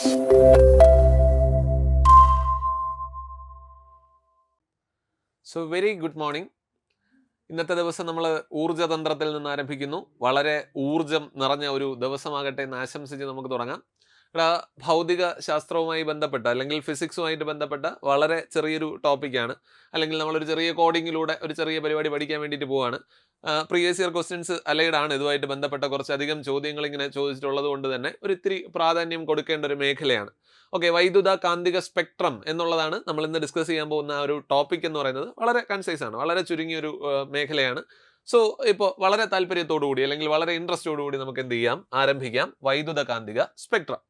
So very good morning ഇന്നത്തെ ദിവസം നമ്മൾ ഊർജതന്ത്രത്തിൽ നിന്ന് ആരംഭിക്കുന്നു. വളരെ ഊർജം നിറഞ്ഞ ഒരു ദിവസമാകട്ടെ എന്ന് ആശംസിച്ച് നമുക്ക് തുടങ്ങാം. ഭൗതിക ശാസ്ത്രവുമായി ബന്ധപ്പെട്ട അല്ലെങ്കിൽ ഫിസിക്സുമായിട്ട് ബന്ധപ്പെട്ട വളരെ ചെറിയൊരു ടോപ്പിക്കാണ്. അല്ലെങ്കിൽ നമ്മളൊരു ചെറിയ കോഡിങ്ങിലൂടെ ഒരു ചെറിയ പരിപാടി പഠിക്കാൻ വേണ്ടിയിട്ട് പോവാണ്. പ്രീവിയസ് ഇയർ ക്വസ്റ്റ്യൻസ് അലൈഡാണ് ഇതുമായിട്ട് ബന്ധപ്പെട്ട കുറച്ചധികം ചോദ്യങ്ങൾ ഇങ്ങനെ ചോദിച്ചിട്ടുള്ളത് കൊണ്ട് തന്നെ ഒരു ഇത്തിരി പ്രാധാന്യം കൊടുക്കേണ്ട ഒരു മേഖലയാണ്. ഓക്കെ വൈദ്യുത കാന്തിക സ്പെക്ട്രം എന്നുള്ളതാണ് നമ്മൾ ഇന്ന് ഡിസ്കസ് ചെയ്യാൻ പോകുന്ന ഒരു ടോപ്പിക് എന്ന് പറയുന്നത്. വളരെ കൺസൈസ് ആണ് വളരെ ചുരുങ്ങിയൊരു മേഖലയാണ്. സോ ഇപ്പോൾ വളരെ താല്പര്യത്തോടു കൂടി അല്ലെങ്കിൽ വളരെ ഇൻട്രസ്റ്റോടു കൂടി നമുക്ക് എന്ത് ചെയ്യാം? ആരംഭിക്കാം. വൈദ്യുത കാന്തിക സ്പെക്ട്രം.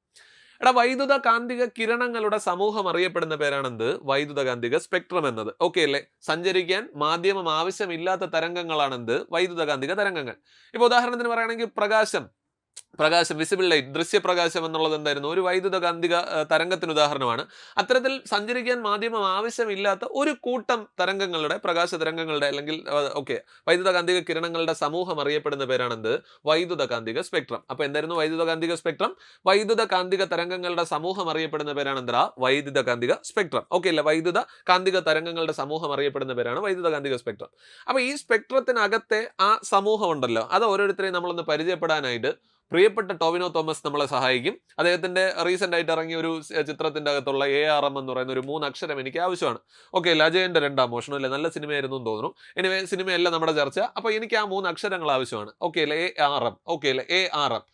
എടാ വൈദ്യുത കാന്തിക കിരണങ്ങളുടെ സമൂഹം അറിയപ്പെടുന്ന പേരാണെന്ത്? വൈദ്യുത കാന്തിക സ്പെക്ട്രം എന്നത്. ഓക്കെ അല്ലേ? സഞ്ചരിക്കാൻ മാധ്യമം ആവശ്യമില്ലാത്ത തരംഗങ്ങളാണെന്ത്? വൈദ്യുത കാന്തിക തരംഗങ്ങൾ. ഇപ്പൊ ഉദാഹരണത്തിന് പറയുകയാണെങ്കിൽ പ്രകാശം. പ്രകാശം വിസിബിൾ ലൈറ്റ് ദൃശ്യപ്രകാശം എന്നുള്ളത് എന്തായിരുന്നു? ഒരു വൈദ്യുത കാന്തിക തരംഗത്തിന് ഉദാഹരണമാണ്. അത്തരത്തിൽ സഞ്ചരിക്കാൻ മാധ്യമം ആവശ്യമില്ലാത്ത ഒരു കൂട്ടം തരംഗങ്ങളുടെ പ്രകാശ തരംഗങ്ങളുടെ അല്ലെങ്കിൽ ഓക്കെ വൈദ്യുത കാന്തിക കിരണങ്ങളുടെ സമൂഹം അറിയപ്പെടുന്ന പേരാണെന്ത്? വൈദ്യുത കാന്തിക സ്പെക്ട്രം. അപ്പൊ എന്തായിരുന്നു വൈദ്യുത കാന്തിക സ്പെക്ട്രം? വൈദ്യുത കാന്തിക തരംഗങ്ങളുടെ സമൂഹം അറിയപ്പെടുന്ന പേരാണ് എന്താ വൈദ്യുത കാന്തിക സ്പെക്ട്രം. ഓക്കെ അല്ല? വൈദ്യുത കാന്തിക തരംഗങ്ങളുടെ സമൂഹം അറിയപ്പെടുന്ന പേരാണ് വൈദ്യുത കാന്തിക സ്പെക്ട്രം. അപ്പൊ ഈ സ്പെക്ട്രത്തിനകത്തെ ആ സമൂഹം ഉണ്ടല്ലോ അത് ഓരോരുത്തരെയും നമ്മളൊന്ന് പരിചയപ്പെടാനായിട്ട് പ്രിയപ്പെട്ട ടോവിനോ തോമസ് നമ്മളെ സഹായിക്കും. അദ്ദേഹത്തിന്റെ റീസെന്റ് ആയിട്ട് ഇറങ്ങിയ ഒരു ചിത്രത്തിന്റെ അകത്തുള്ള എ ആർ എം എന്ന് പറയുന്ന ഒരു മൂന്ന് അക്ഷരം എനിക്ക് ആവശ്യമാണ്. ഓക്കെ ലജയന്റെ രണ്ടാം മോഷണം അല്ലേ? നല്ല സിനിമയായിരുന്നു എന്ന് തോന്നുന്നു. എനിവേ സിനിമയല്ല നമ്മുടെ ചർച്ച. അപ്പോൾ എനിക്ക് ആ മൂന്ന് അക്ഷരങ്ങൾ ആവശ്യമാണ്. ഓക്കെ അല്ലേ എ ആർ എം ഓക്കെ അല്ലേ എ ആർ എം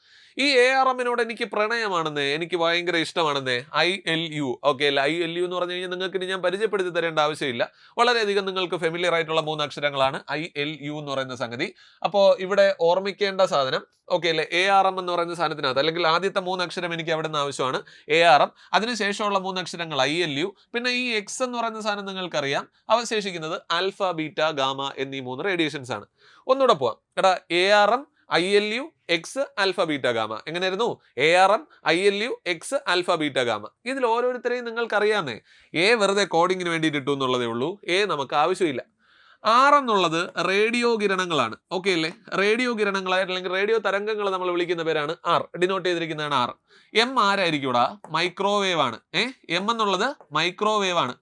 ഈ എ ആർ എമ്മിനോട് എനിക്ക് പ്രണയമാണെന്നേ എനിക്ക് ഭയങ്കര ഇഷ്ടമാണെന്നേ ഐ എൽ യു ഓക്കെ അല്ല ഐ എൽ യു എന്ന് പറഞ്ഞു കഴിഞ്ഞാൽ നിങ്ങൾക്ക് ഇനി ഞാൻ പരിചയപ്പെടുത്തി തരേണ്ട ആവശ്യമില്ല. വളരെയധികം നിങ്ങൾക്ക് ഫെമിലിയർ ആയിട്ടുള്ള മൂന്ന് അക്ഷരങ്ങളാണ് ഐ എൽ യു എന്ന് പറയുന്ന സംഗതി. അപ്പോൾ ഇവിടെ ഓർമ്മിക്കേണ്ട സാധനം ഓക്കെ അല്ലേ? എ ആർ എം എന്ന് പറയുന്ന സാധനത്തിനകത്ത് അല്ലെങ്കിൽ ആദ്യത്തെ മൂന്ന് അക്ഷരം എനിക്ക് അവിടെ നിന്ന് ആവശ്യമാണ് എ ആർ എം അതിനുശേഷമുള്ള മൂന്ന് അക്ഷരങ്ങൾ ഐ എൽ യു പിന്നെ ഈ എക്സ് എന്ന് പറയുന്ന സാധനം നിങ്ങൾക്കറിയാം. അവശേഷിക്കുന്നത് ആൽഫ ബീറ്റ ഗാമ എന്നീ മൂന്ന് റേഡിയേഷൻസ് ആണ്. ഒന്നുകൂടെ പോവാം. എടാ A R M I L U X alpha beta gamma എങ്ങനെയായിരുന്നു? A R M I L U X alpha beta gamma ഇതിൽ ഓരോരുത്തരെയും നിങ്ങൾക്കറിയാമെന്നേ എ വെറുതെ കോഡിങ്ങിന് വേണ്ടിയിട്ട് ഇട്ടു എന്നുള്ളതേ ഉള്ളൂ. എ നമുക്ക് ആവശ്യമില്ല. ആർ എന്നുള്ളത് റേഡിയോ കിരണങ്ങളാണ്. ഓക്കെ അല്ലേ? റേഡിയോ കിരണങ്ങളായിട്ട് അല്ലെങ്കിൽ റേഡിയോ തരംഗങ്ങൾ നമ്മൾ വിളിക്കുന്ന പേരാണ് ആർ ഡിനോട്ട് ചെയ്തിരിക്കുന്നതാണ് ആർ എം ആരായിരിക്കും ഇവിടെ മൈക്രോവേവ് ആണ്. ഏ? എം എന്നുള്ളത് മൈക്രോവേവ് ആണ്.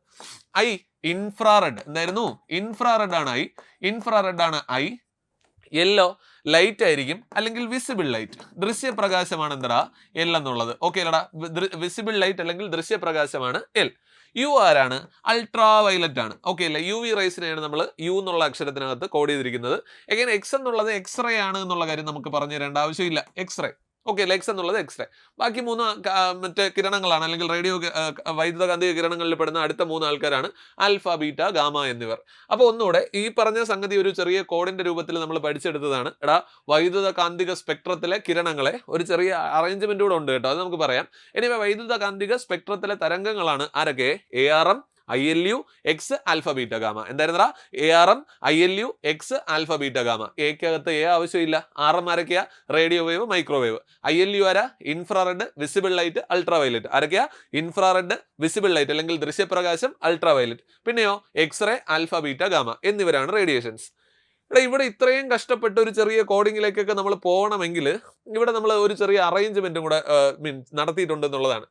ഐ ഇൻഫ്രാറെഡ് എന്തായിരുന്നു? ഇൻഫ്രാറെഡ് ആണ് ഐ ഇൻഫ്രാറെഡ് ആണ് ഐ യെല്ലോ ലൈറ്റ് ആയിരിക്കും അല്ലെങ്കിൽ വിസിബിൾ ലൈറ്റ് ദൃശ്യപ്രകാശമാണ് എന്താ എൽ എന്നുള്ളത് ഓക്കെ അല്ലടാ വിസിബിൾ ലൈറ്റ് അല്ലെങ്കിൽ ദൃശ്യപ്രകാശമാണ് എൽ യു ആരാണ്? അൾട്രാ വയലറ്റ് ആണ് ഓക്കെ അല്ലേ യു വി റൈസിനെയാണ് നമ്മൾ യു എന്നുള്ള അക്ഷരത്തിനകത്ത് കോഡ് ചെയ്തിരിക്കുന്നത്. എങ്ങനെ എക്സ് എന്നുള്ളത് എക്സ്റേ ആണ് എന്നുള്ള കാര്യം നമുക്ക് പറഞ്ഞു തരേണ്ട ആവശ്യമില്ല. എക്സ്റേ ഓക്കെ ലെഗ്സ് എന്നുള്ളത് എക്സ്റേ ബാക്കി മൂന്ന് മറ്റേ കിരണങ്ങളാണ് അല്ലെങ്കിൽ റേഡിയോ വൈദ്യുതകാന്തിക കിരണങ്ങളിൽ പെടുന്ന അടുത്ത മൂന്ന് ആൾക്കാരാണ് ആൽഫ ബീറ്റ ഗാമ എന്നിവർ. അപ്പോൾ ഒന്നുകൂടെ ഈ പറഞ്ഞ സംഗതി ഒരു ചെറിയ കോഡിന്റെ രൂപത്തിൽ നമ്മൾ പഠിച്ചെടുത്തതാണ്. എടാ വൈദ്യുതകാന്തിക സ്പെക്ട്രത്തിലെ കിരണങ്ങളെ ഒരു ചെറിയ അറേഞ്ച്മെന്റ് കൂടെ ഉണ്ട് കേട്ടോ അത് നമുക്ക് പറയാം. ഇനി വൈദ്യുതകാന്തിക സ്പെക്ട്രത്തിലെ തരംഗങ്ങളാണ് ആരൊക്കെ? A R M I L U X alpha beta gamma എന്തായിരുന്നടാ? A R M I L U X alpha beta gamma എക്കകത്ത് A ആവശ്യമില്ല. ആർ എം ആരൊക്കെയാ? Radio wave microwave I L U ആരാ? Infrared visible light ultra violet ആരൊക്കെയാ? Infrared visible light അല്ലെങ്കിൽ ദൃശ്യപ്രകാശം ultra violet പിന്നെയോ x-ray alpha beta gamma എന്നിവരാണ് radiations ഇവിടെ ഇവിടെ ഇത്രയും കഷ്ടപ്പെട്ട് ഒരു ചെറിയ കോഡിങ്ങിലേക്കൊക്കെ നമ്മൾ പോകണമെങ്കിൽ ഇവിടെ നമ്മൾ ഒരു ചെറിയ അറേഞ്ച്മെന്റും കൂടെ മീൻസ് നടത്തിയിട്ടുണ്ട് എന്നുള്ളതാണ്.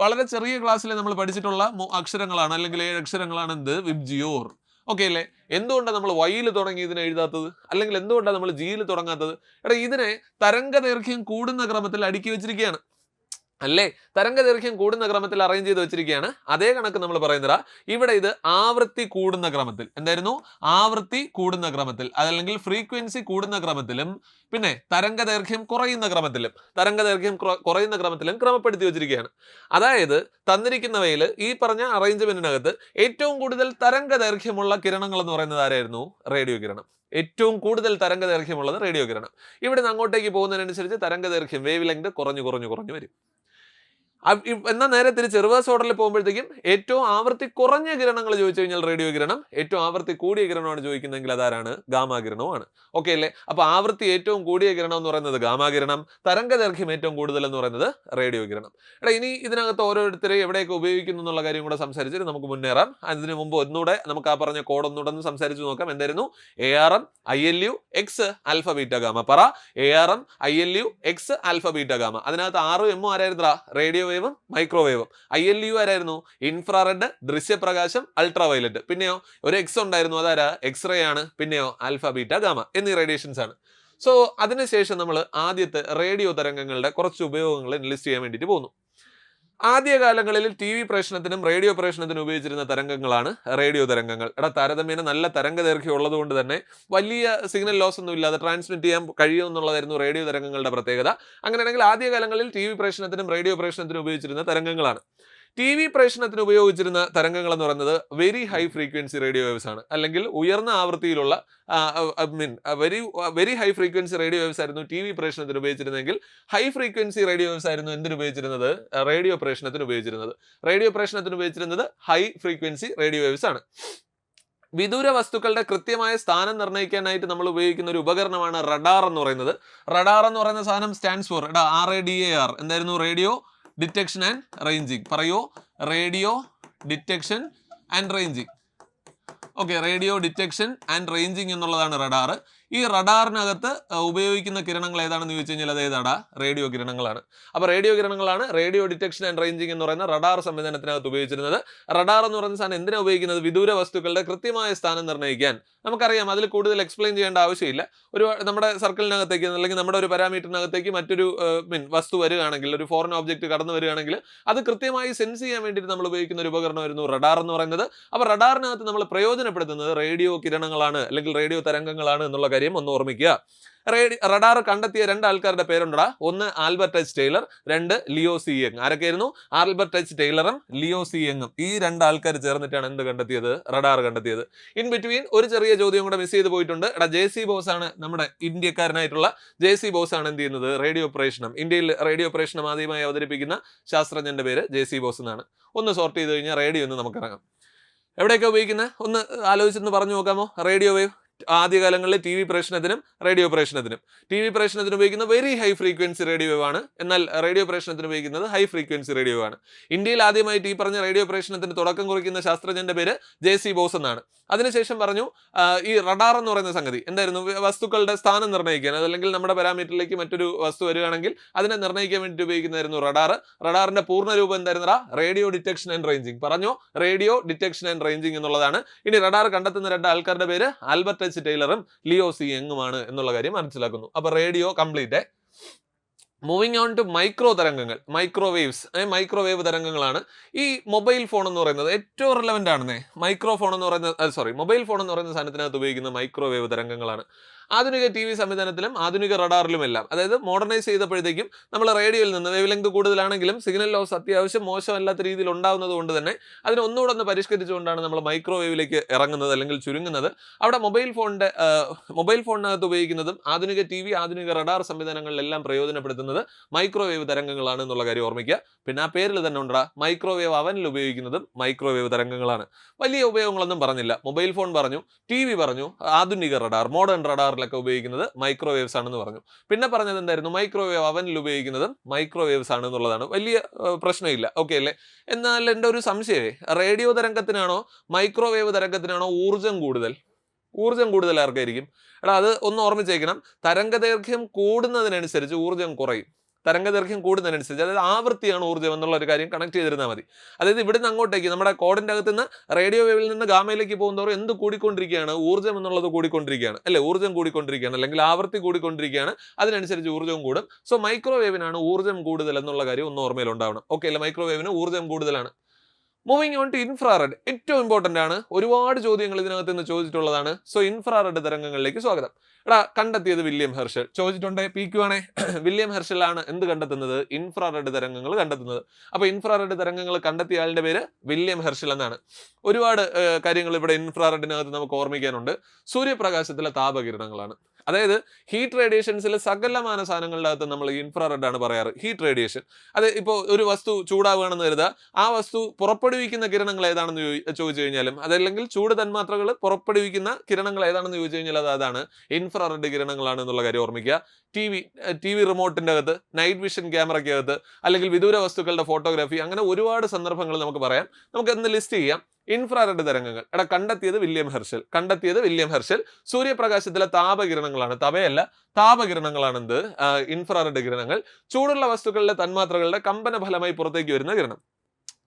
വളരെ ചെറിയ ക്ലാസ്സിൽ നമ്മൾ പഠിച്ചിട്ടുള്ള അക്ഷരങ്ങളാണ് അല്ലെങ്കിൽ ഏഴ് അക്ഷരങ്ങളാണ് എന്ത്? വിബ്ജിയോർ ഓക്കെ അല്ലേ? എന്തുകൊണ്ടാണ് നമ്മൾ വൈയിൽ തുടങ്ങി ഇതിനെ എഴുതാത്തത്? അല്ലെങ്കിൽ എന്തുകൊണ്ടാണ് നമ്മൾ ജിയിൽ തുടങ്ങാത്തത്? എടാ ഇതിനെ തരംഗ ദൈർഘ്യം കൂടുന്ന ക്രമത്തിൽ അടുക്കി വെച്ചിരിക്കുകയാണ്. അല്ലേ? തരംഗ ദൈർഘ്യം കൂടുന്ന ക്രമത്തിൽ അറേഞ്ച് ചെയ്ത് വെച്ചിരിക്കുകയാണ്. അതേ കണക്ക് നമ്മൾ പറയുന്നത്. ഇവിടെ ഇത് ആവൃത്തി കൂടുന്ന ക്രമത്തിൽ. എന്തായിരുന്നു? ആവൃത്തി കൂടുന്ന ക്രമത്തിൽ. അതല്ലെങ്കിൽ ഫ്രീക്വൻസി കൂടുന്ന ക്രമത്തിലും പിന്നെ തരംഗ ദൈർഘ്യം കുറയുന്ന ക്രമത്തിലും തരംഗ ദൈർഘ്യം കുറയുന്ന ക്രമത്തിലും ക്രമപ്പെടുത്തി വെച്ചിരിക്കുകയാണ്. അതായത് തന്നിരിക്കുന്നവയിൽ ഈ പറഞ്ഞ അറേഞ്ച്മെന്റിനകത്ത് ഏറ്റവും കൂടുതൽ തരംഗ ദൈർഘ്യമുള്ള കിരണങ്ങൾ എന്ന് പറയുന്നത് ആരായിരുന്നു? റേഡിയോ കിരണം. ഏറ്റവും കൂടുതൽ തരംഗ ദൈർഘ്യമുള്ളത് റേഡിയോ കിരണം. ഇവിടെ നിന്ന് അങ്ങോട്ടേക്ക് പോകുന്നതിനനുസരിച്ച് തരംഗ ദൈർഘ്യം വേവ് ലെങ്ത് കുറഞ്ഞു കുറഞ്ഞു കുറഞ്ഞു വരും. എന്നാൽ നേരെ തിരിച്ച് റിവേഴ്സ് ഓർഡറിൽ പോകുമ്പോഴത്തേക്കും ഏറ്റവും ആവൃത്തി കുറഞ്ഞ കിരണങ്ങൾ ചോദിച്ചു കഴിഞ്ഞാൽ റേഡിയോ കിരണം. ഏറ്റവും ആവൃത്തി കൂടിയ കിരണമാണ് ചോദിക്കുന്നതെങ്കിൽ അതാരാണ്? ഗാമാ കിരണവുമാണ്. ഓക്കെ അല്ലേ? അപ്പോൾ ആവൃത്തി ഏറ്റവും കൂടിയ കിരണം എന്ന് പറയുന്നത് ഗാമാ കിരണം. തരംഗ ദൈർഘ്യം ഏറ്റവും കൂടുതൽ എന്ന് പറയുന്നത് റേഡിയോ കിരണം. എടാ ഇനി ഇതിനകത്ത് ഓരോരുത്തരെ എവിടെയൊക്കെ ഉപയോഗിക്കുന്നു എന്നുള്ള കാര്യം കൂടെ സംസാരിച്ചിട്ട് നമുക്ക് മുന്നേറാം. അതിന് മുമ്പ് ഒന്നുകൂടെ നമുക്ക് ആ പറഞ്ഞ കോഡ് ഒന്നുകൂടെ ഒന്ന് സംസാരിച്ച് നോക്കാം. എന്തായിരുന്നു? A R M I L U X alpha beta gamma പറ. A R M I L U X alpha beta gamma അതിനകത്ത് ആറും എമ്മും ആരായിരുന്നാ റേഡിയോ വേവും മൈക്രോവേവും ഐ എൽ യു ആരായിരുന്നു? ഇൻഫ്രാറെഡ് ദൃശ്യപ്രകാശം അൾട്രാ വയലറ്റ് പിന്നെയോ ഒരു എക്സ് ഉണ്ടായിരുന്നു. അതാരാ? എക്സ്റേ ആണ്. പിന്നെയോ ആൽഫ ബീറ്റ ഗാമ എന്നീ റേഡിയേഷൻസ് ആണ്. സോ അതിനുശേഷം നമ്മൾ ആദ്യത്തെ റേഡിയോ തരംഗങ്ങളുടെ കുറച്ച് ഉപയോഗങ്ങൾ ലിസ്റ്റ് ചെയ്യാൻ വേണ്ടിയിട്ട് പോകുന്നു. ആദ്യകാലങ്ങളിൽ ടി വി പ്രേഷണത്തിനും റേഡിയോ പ്രേഷണത്തിനും ഉപയോഗിച്ചിരുന്ന തരംഗങ്ങളാണ് റേഡിയോ തരംഗങ്ങൾ. എടാ താരതമ്യേന നല്ല തരംഗ ദൈർഘ്യം ഉള്ളതുകൊണ്ട് തന്നെ വലിയ സിഗ്നൽ ലോസ് ഒന്നും ഇല്ലാതെ ട്രാൻസ്മിറ്റ് ചെയ്യാൻ കഴിയുമെന്നുള്ളതായിരുന്നു റേഡിയോ തരംഗങ്ങളുടെ പ്രത്യേകത. അങ്ങനെയാണെങ്കിൽ ആദ്യകാലങ്ങളിൽ ടി വി പ്രേഷണത്തിനും റേഡിയോ പ്രേഷണത്തിനും ഉപയോഗിച്ചിരുന്ന തരംഗങ്ങളാണ്. ടി വി പ്രേഷണത്തിന് ഉപയോഗിച്ചിരുന്ന തരംഗങ്ങൾ എന്ന് പറയുന്നത് very high frequency radio waves ആണ്. അല്ലെങ്കിൽ ഉയർന്ന ആവൃത്തിയിലുള്ള I mean very very high frequency radio waves ആയിരുന്നു ടി വി പ്രേഷണത്തിന് ഉപയോഗിച്ചിരുന്നെങ്കിൽ ഹൈ ഫ്രീക്വൻസി റേഡിയോ വേവ്സ് ആയിരുന്നു എന്തിനു ഉപയോഗിച്ചിരുന്നത്? റേഡിയോ പ്രേഷണത്തിന് ഉപയോഗിച്ചിരുന്നത്. റേഡിയോ പ്രേഷണത്തിന് ഉപയോഗിച്ചിരുന്നത് ഹൈ ഫ്രീക്വൻസി റേഡിയോ വേവ്സ് ആണ്. വിദൂര വസ്തുക്കളുടെ കൃത്യമായ സ്ഥാനം നിർണയിക്കാനായിട്ട് നമ്മൾ ഉപയോഗിക്കുന്ന ഒരു ഉപകരണമാണ് റഡാർ എന്ന് പറയുന്നത്. റഡാർ എന്ന് പറയുന്ന സാധനം stands for R A D A R എന്തായിരുന്നു റേഡിയോ ഡിറ്റക്ഷൻ ആൻഡ് റേഞ്ചിങ് പറയൂ. Radio detection and ranging okay radio detection and ranging എന്നുള്ളതാണ് റഡാർ ഈ റഡാറിനകത്ത് ഉപയോഗിക്കുന്ന കിരണങ്ങൾ ഏതാണെന്ന് ചോദിച്ചു കഴിഞ്ഞാൽ അത് ഏതാടാ? റേഡിയോ കിരണങ്ങളാണ്. അപ്പോൾ റേഡിയോ കിരണങ്ങളാണ് റേഡിയോ ഡിറ്റക്ഷൻ ആൻഡ് റേഞ്ചിങ് എന്ന് പറയുന്ന റഡാർ സംവിധാനത്തിനകത്ത് ഉപയോഗിച്ചിരുന്നത്. റഡാർ എന്ന് പറയുന്ന സാധനം എന്തിനാണ് ഉപയോഗിക്കുന്നത്? വിദൂര വസ്തുക്കളുടെ കൃത്യമായ സ്ഥാനം നിർണയിക്കാൻ. നമുക്കറിയാം അതിൽ കൂടുതൽ എക്സ്പ്ലെയിൻ ചെയ്യേണ്ട ആവശ്യമില്ല. ഒരു നമ്മുടെ സർക്കിളിനകത്തേക്ക് അല്ലെങ്കിൽ നമ്മുടെ ഒരു പാരാമീറ്ററിനകത്തേക്ക് മറ്റൊരു മീൻ വസ്തു വരികയാണെങ്കിൽ ഒരു ഫോറിൻ ഓബ്ജക്റ്റ് കടന്നു വരികയാണെങ്കിൽ അത് കൃത്യമായി സെൻസ് ചെയ്യാൻ വേണ്ടിയിട്ട് നമ്മൾ ഉപയോഗിക്കുന്ന ഒരു ഉപകരണമായിരുന്നു റഡാർ എന്ന് പറയുന്നത്. അപ്പോൾ റഡാറിനകത്ത് നമ്മൾ പ്രയോജനപ്പെടുത്തുന്നത് റേഡിയോ കിരണങ്ങളാണ് അല്ലെങ്കിൽ റേഡിയോ തരംഗങ്ങളാണ് എന്നുള്ള കാര്യം ഒന്ന് ഓർമ്മിക്കുക. റഡാർ കണ്ടെത്തിയ രണ്ട് ആൾക്കാരുടെ പേരുണ്ടടാ. ഒന്ന് ആൽബർട്ട് എച്ച് ടൈലർ രണ്ട് ലിയോ സി യങ് ആരൊക്കെയായിരുന്നു? ആൽബർട്ട് എച്ച് ടൈലറും ലിയോ സി യങ്ങും ഈ രണ്ട് ആൾക്കാർ ചേർന്നിട്ടാണ് എന്ത് കണ്ടെത്തിയത്? റഡാർ കണ്ടെത്തിയത്. ഇൻ ബിറ്റ്വീൻ ഒരു ചെറിയ ചോദ്യം കൂടെ മിസ് ചെയ്ത് പോയിട്ടുണ്ട്. എടാ ജെ സി ബോസ് ആണ് നമ്മുടെ ഇന്ത്യക്കാരനായിട്ടുള്ള ജെ സി ബോസ് ആണ് എന്ത് ചെയ്യുന്നത്? റേഡിയോ പ്രേഷണം ഇന്ത്യയിൽ റേഡിയോ പ്രേഷണം ആദ്യമായി അവതരിപ്പിക്കുന്ന ശാസ്ത്രജ്ഞന്റെ പേര് ജെ സി ബോസ് എന്നാണ്. ഒന്ന് സോർട്ട് ചെയ്ത് കഴിഞ്ഞാൽ റേഡിയോ എന്ന് നമുക്ക് ഇറങ്ങാം. എവിടെയൊക്കെ ഉപയോഗിക്കുന്നത് ഒന്ന് ആലോചിച്ചൊന്ന് പറഞ്ഞു നോക്കാമോ? Radio wave? ആദ്യകാലങ്ങളിൽ ടി വി പ്രേഷണത്തിനും റേഡിയോ പ്രേഷണത്തിനും ടി വി പ്രേഷണത്തിന് ഉപയോഗിക്കുന്ന വെരി ഹൈ ഫ്രീക്വൻസി റേഡിയോ ആണ്. എന്നാൽ റേഡിയോ പ്രേഷണത്തിന് ഉപയോഗിക്കുന്നത് ഹൈ ഫ്രീക്വൻസി റേഡിയോ ആണ്. ഇന്ത്യയിൽ ആദ്യമായിട്ട് ഈ പറഞ്ഞ റേഡിയോ പ്രേഷണത്തിന് തുടക്കം കുറിക്കുന്ന ശാസ്ത്രജ്ഞന്റെ പേര് ജെ സി ബോസ് എന്നാണ്. അതിനുശേഷം പറഞ്ഞു ഈ റഡാർ എന്ന് പറയുന്ന സംഗതി. എന്തായിരുന്നു? വസ്തുക്കളുടെ സ്ഥാനം നിർണയിക്കാൻ അതല്ലെങ്കിൽ നമ്മുടെ പാരാമീറ്ററിലേക്ക് മറ്റൊരു വസ്തു വരികയാണെങ്കിൽ അതിനെ നിർണയിക്കാൻ വേണ്ടി ഉപയോഗിക്കുന്നതായിരുന്നു റഡാർ റഡാറിന്റെ പൂർണ രൂപം എന്തായിരുന്നടാ? റേഡിയോ ഡിറ്റക്ഷൻ ആൻഡ് റേഞ്ചിങ് പറഞ്ഞു റേഡിയോ ഡിറ്റക്ഷൻ ആൻഡ് റേഞ്ചിങ് എന്നുള്ളതാണ്. ഇനി റഡാർ കണ്ടെത്തുന്ന രണ്ട് ആൾക്കാരുടെ പേര് ആൽബർട്ട് എച്ച് ടൈലറും ലിയോ സി യങ്ങുമാണ് എന്നുള്ള കാര്യം മനസ്സിലാക്കുന്നു. അപ്പൊ radio complete moving on to micro തരംഗങ്ങൾ മൈക്രോവേവ്സ് മൈക്രോവേവ് തരംഗങ്ങളാണ്. ഈ മൊബൈൽ ഫോൺ എന്ന് പറയുന്നത് ഏറ്റവും റിലവന്റ് ആണെന്നേ. മൈക്രോ ഫോൺ എന്ന് പറയുന്ന സോറി മൊബൈൽ ഫോൺ എന്ന് പറയുന്ന സാധനത്തിനകത്ത് ഉപയോഗിക്കുന്ന മൈക്രോവേവ് തരംഗങ്ങളാണ്. ആധുനിക ടി വി സംവിധാനത്തിലും ആധുനിക റഡാറിലും എല്ലാം അതായത് മോഡേണൈസ് ചെയ്തപ്പോഴത്തേക്കും നമ്മൾ റേഡിയോയിൽ നിന്ന് വേവ് ലെങ്ത് കൂടുതലാണെങ്കിലും സിഗ്നൽ ലോസ് അത്യാവശ്യം മോശമല്ലാത്ത രീതിയിൽ ഉണ്ടാകുന്നത് കൊണ്ട് തന്നെ അതിനെ ഒന്നുകൂടെ ഒന്ന് പരിഷ്കരിച്ചുകൊണ്ടാണ് നമ്മൾ മൈക്രോവേവിലേക്ക് ഇറങ്ങുന്നത് അല്ലെങ്കിൽ ചുരുങ്ങുന്നത്. അവിടെ മൊബൈൽ ഫോണിന്റെ മൊബൈൽ ഫോണിനകത്ത് ഉപയോഗിക്കുന്നതും ആധുനിക ടി വി ആധുനിക റഡാർ സംവിധാനങ്ങളിലെല്ലാം പ്രയോജനപ്പെടുത്തുന്നത് മൈക്രോവേവ് തരംഗങ്ങളാണ് എന്നുള്ള കാര്യം ഓർമ്മിക്കുക. പിന്നെ ആ പേരിൽ തന്നെ ഉണ്ടാ മൈക്രോവേവ് അവനിൽ ഉപയോഗിക്കുന്നതും മൈക്രോവേവ് തരംഗങ്ങളാണ്. വലിയ ഉപയോഗങ്ങളൊന്നും പറഞ്ഞില്ല. മൊബൈൽ ഫോൺ പറഞ്ഞു ടി വി പറഞ്ഞു ആധുനിക റഡാർ മോഡേൺ റഡാറിലൊക്കെ ഉപയോഗിക്കുന്നത് മൈക്രോവേവ്സ് ആണെന്ന് പറഞ്ഞു. പിന്നെ പറഞ്ഞത് എന്തായിരുന്നു? മൈക്രോവേവ് അവനിൽ ഉപയോഗിക്കുന്നതും മൈക്രോവേവ്സ് ആണ് എന്നുള്ളതാണ്. വലിയ പ്രശ്നമില്ല. ഓക്കെ അല്ലേ? എന്നാൽ എന്റെ ഒരു സംശയമേ റേഡിയോ തരംഗത്തിനാണോ മൈക്രോവേവ് തരംഗത്തിനാണോ ഊർജം കൂടുതൽ? ഊർജം കൂടുതൽ ആർക്കായിരിക്കും? എടാ അത് ഒന്ന് ഓർമ്മിച്ചേക്കണം. തരംഗദൈർഘ്യം കൂടുന്നതിനനുസരിച്ച് ഊർജം കുറയും. തരംഗദൈർഘ്യം കൂടുന്നതിനനുസരിച്ച് അതായത് ആവൃത്തിയാണ് ഊർജം എന്നുള്ള ഒരു കാര്യം കണക്ട് ചെയ്തിരുന്നാൽ മതി. അതായത് ഇവിടുന്ന് അങ്ങോട്ടേക്ക് നമ്മുടെ കോഡിന്റെ അകത്ത് നിന്ന് റേഡിയോ വേവിൽ നിന്ന് ഗാമയിലേക്ക് പോകുന്നവർ എന്ത് കൂടിക്കൊണ്ടിരിക്കുകയാണ്? ഊർജം എന്നുള്ളത് കൂടിക്കൊണ്ടിരിക്കുകയാണ്. അല്ലെ? ഊർജം കൂടിക്കൊണ്ടിരിക്കുകയാണ്. അല്ലെങ്കിൽ ആവൃത്തി കൂടിക്കൊണ്ടിരിക്കുകയാണ്. അതിനനുസരിച്ച് ഊർജവും കൂടും. സോ മൈക്രോവേവിനാണ് ഊർജം കൂടുതൽ എന്നുള്ള കാര്യം ഒന്ന് ഓർമ്മയിൽ ഉണ്ടാവണം ഓക്കെ അല്ലെ മൈക്രോവേവിന് ഊർജം കൂടുതലാണ്. മൂവിങ് ഓൺ ടു ഇൻഫ്രാറെഡ് ഏറ്റവും ഇമ്പോർട്ടന്റ് ആണ്. ഒരുപാട് ചോദ്യങ്ങൾ ഇതിനകത്ത് നിന്ന് ചോദിച്ചിട്ടുള്ളതാണ്. സോ ഇൻഫ്രാറെഡ് തരംഗങ്ങളിലേക്ക് സ്വാഗതം. എടാ കണ്ടെത്തിയത് വില്യം ഹെർഷൽ. ചോദിച്ചിട്ടുണ്ട് പി ക്യു ആണേ വില്യം ഹെർഷലാണ് എന്ത് കണ്ടെത്തുന്നത്? ഇൻഫ്രാറെഡ് തരംഗങ്ങൾ കണ്ടെത്തുന്നത്. അപ്പോൾ ഇൻഫ്രാറെഡ് തരംഗങ്ങൾ കണ്ടെത്തിയ ആളുടെ പേര് വില്യം ഹെർഷൽ എന്നാണ്. ഒരുപാട് കാര്യങ്ങൾ ഇവിടെ ഇൻഫ്രാറെഡിനകത്ത് നമുക്ക് ഓർമ്മിക്കാനുണ്ട്. സൂര്യപ്രകാശത്തിലെ താപകിരണങ്ങളാണ്. അതായത് ഹീറ്റ് റേഡിയേഷൻസിൽ സകലമാന സാധനങ്ങളുടെ അകത്ത് നമ്മൾ ഇൻഫ്രാറെഡ് ആണ് പറയാറ്. ഹീറ്റ് റേഡിയേഷൻ അത് ഇപ്പോൾ ഒരു വസ്തു ചൂടാവുകയാണെന്ന് കരുതുക. ആ വസ്തു പുറപ്പെടുവിക്കുന്ന കിരണങ്ങൾ ഏതാണെന്ന് ചോദി- ചോദിച്ചു കഴിഞ്ഞാലും അതല്ലെങ്കിൽ ചൂട് തന്മാത്രകൾ പുറപ്പെടുവിക്കുന്ന കിരണങ്ങൾ ഏതാണെന്ന് ചോദിച്ചു കഴിഞ്ഞാൽ അത് അതാണ് ഇൻഫ്രാറെഡ് കിരണങ്ങളാണ് എന്നുള്ള കാര്യം ഓർമ്മിക്കുക. ടി വി ടി വി റിമോട്ടിന്റെ അകത്ത് നൈറ്റ് വിഷൻ ക്യാമറയ്ക്കകത്ത് അല്ലെങ്കിൽ വിദൂര വസ്തുക്കളുടെ ഫോട്ടോഗ്രാഫി അങ്ങനെ ഒരുപാട് സന്ദർഭങ്ങൾ നമുക്ക് പറയാം. നമുക്ക് ഇന്ന് ലിസ്റ്റ് ചെയ്യാം. ഇൻഫ്രാറെഡ് തരംഗങ്ങൾ. എടാ കണ്ടെത്തിയത് വില്യം ഹെർഷൽ. കണ്ടെത്തിയത് വില്യം ഹെർഷൽ. സൂര്യപ്രകാശത്തിലെ താപകിരണങ്ങളാണ്. തവയല്ല താപകിരണങ്ങളാണ് എന്ത് ഇൻഫ്രാറെഡ് കിരണങ്ങൾ. ചൂടുള്ള വസ്തുക്കളിലെ തന്മാത്രകളുടെ കമ്പന ഫലമായി പുറത്തേക്ക് വരുന്ന കിരണം.